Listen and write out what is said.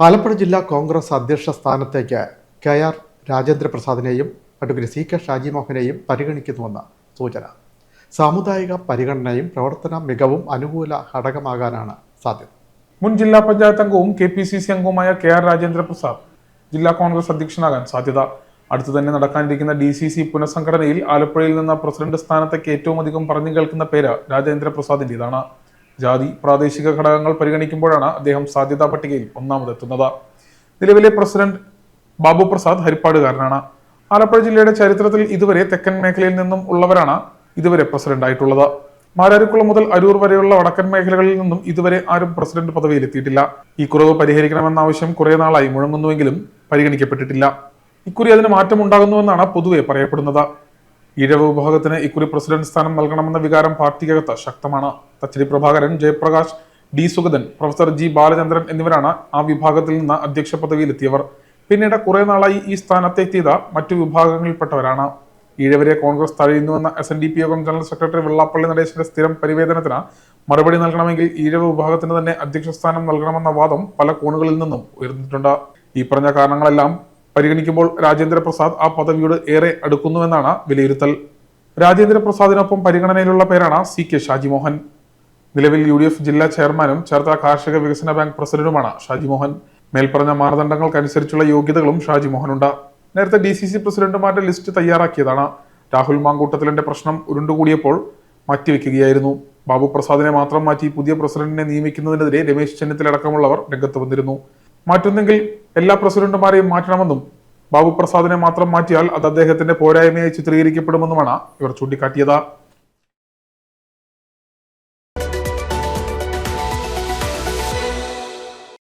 ആലപ്പുഴ ജില്ലാ കോൺഗ്രസ് അധ്യക്ഷ സ്ഥാനത്തേക്ക് കെ ആർ രാജേന്ദ്രപ്രസാദിനെയും അഡ്വക്കേറ്റ് സി കെ ഷാജി മോഹനെയും പരിഗണിക്കുന്നുവെന്ന് സൂചന. സാമുദായിക പരിഗണനയും പ്രവർത്തന മികവും അനുകൂല ഘടകമാകാനാണ് സാധ്യത. മുൻ ജില്ലാ പഞ്ചായത്ത് അംഗവും കെ പി സി സി അംഗവുമായ കെ ആർ രാജേന്ദ്രപ്രസാദ് ജില്ലാ കോൺഗ്രസ് അധ്യക്ഷനാകാൻ സാധ്യത. അടുത്തു തന്നെ നടക്കാനിരിക്കുന്ന ഡി സി സി പുനഃസംഘടനയിൽ ആലപ്പുഴയിൽ നിന്ന് പ്രസിഡന്റ് സ്ഥാനത്തേക്ക് ഏറ്റവും അധികം പറഞ്ഞു കേൾക്കുന്ന പേര് രാജേന്ദ്ര പ്രസാദിന്റേതാണ് ജാതി പ്രാദേശിക ഘടകങ്ങൾ പരിഗണിക്കുമ്പോഴാണ് അദ്ദേഹം സാധ്യതാ പട്ടികയിൽ ഒന്നാമതെത്തുന്നത്. നിലവിലെ പ്രസിഡന്റ് ബാബു പ്രസാദ് ഹരിപ്പാടുകാരനാണ്. ആലപ്പുഴ ജില്ലയുടെ ചരിത്രത്തിൽ ഇതുവരെ തെക്കൻ മേഖലയിൽ നിന്നും ഉള്ളവരാണ് ഇതുവരെ പ്രസിഡന്റ് ആയിട്ടുള്ളത്. മാരാരിക്കുളം മുതൽ അരൂർ വരെയുള്ള വടക്കൻ മേഖലകളിൽ നിന്നും ഇതുവരെ ആരും പ്രസിഡന്റ് പദവിയിലെത്തിയിട്ടില്ല. ഈ കുറവ് പരിഹരിക്കണമെന്ന ആവശ്യം കുറെ നാളായി മുഴങ്ങുന്നുവെങ്കിലും പരിഗണിക്കപ്പെട്ടിട്ടില്ല. ഇക്കുറി അതിന് മാറ്റമുണ്ടാകുന്നുവെന്നാണ് പൊതുവെ പറയപ്പെടുന്നത്. ഈഴവ വിഭാഗത്തിന് ഇക്കുറി പ്രസിഡന്റ് സ്ഥാനം നൽകണമെന്ന വികാരം പാർട്ടിക്കകത്ത് ശക്തമാണ്. Thachadi Prabhakaran Jayaprakash D Sugathan professor G Balachandran എന്നിവരാണ് ആ വിഭാഗത്തിൽ നിന്ന് അധ്യക്ഷ പദവിയിലെത്തിയവർ. പിന്നീട് കുറെ നാളായി ഈ സ്ഥാനത്തെത്തിയത് മറ്റു വിഭാഗങ്ങളിൽപ്പെട്ടവരാണ്. ഈഴവരെ Congress തഴയുന്നുവെന്ന S N D P Yogam general secretary Vellappally നടേശന്റെ സ്ഥിരം പരിവേദനത്തിന് മറുപടി നൽകണമെങ്കിൽ ഈഴവ വിഭാഗത്തിന് തന്നെ അധ്യക്ഷ സ്ഥാനം നൽകണമെന്ന വാദം പല കോണുകളിൽ നിന്നും ഉയർന്നിട്ടുണ്ട്. ഈ പറഞ്ഞ കാരണങ്ങളെല്ലാം പരിഗണിക്കുമ്പോൾ രാജേന്ദ്ര പ്രസാദ് ആ പദവിയോട് ഏറെ അടുക്കുന്നുവെന്നാണ് വിലയിരുത്തൽ. രാജേന്ദ്ര പ്രസാദിനൊപ്പം പരിഗണനയിലുള്ള പേരാണ് സി കെ ഷാജിമോഹൻ. നിലവിൽ യു ഡി എഫ് ജില്ലാ ചെയർമാനും ചേർത്ത കാർഷിക വികസന ബാങ്ക് പ്രസിഡന്റുമാണ് ഷാജിമോഹൻ. മേൽപ്പറഞ്ഞ മാനദണ്ഡങ്ങൾക്കനുസരിച്ചുള്ള യോഗ്യതകളും ഷാജിമോഹനുണ്ട്. നേരത്തെ ഡി സി സി പ്രസിഡന്റുമാരുടെ ലിസ്റ്റ് തയ്യാറാക്കിയതാണ്. രാഹുൽ മാങ്കൂട്ടത്തിലിന്റെ പ്രശ്നം ഉരുണ്ടുകൂടിയപ്പോൾ മാറ്റിവെക്കുകയായിരുന്നു. ബാബു പ്രസാദിനെ മാത്രം മാറ്റി പുതിയ പ്രസിഡന്റിനെ നിയമിക്കുന്നതിനെതിരെ രമേശ് ചെന്നിത്തല അടക്കമുള്ളവർ രംഗത്ത് വന്നിരുന്നു. മാറ്റുന്നെങ്കിൽ എല്ലാ പ്രസിഡന്റുമാരെയും മാറ്റണമെന്നും ബാബു പ്രസാദിനെ മാത്രം മാറ്റിയാൽ അത് അദ്ദേഹത്തിന്റെ പോരായ്മയായി ചിത്രീകരിക്കപ്പെടുമെന്നുമാണ് ഇവർ ചൂണ്ടിക്കാട്ടിയത്.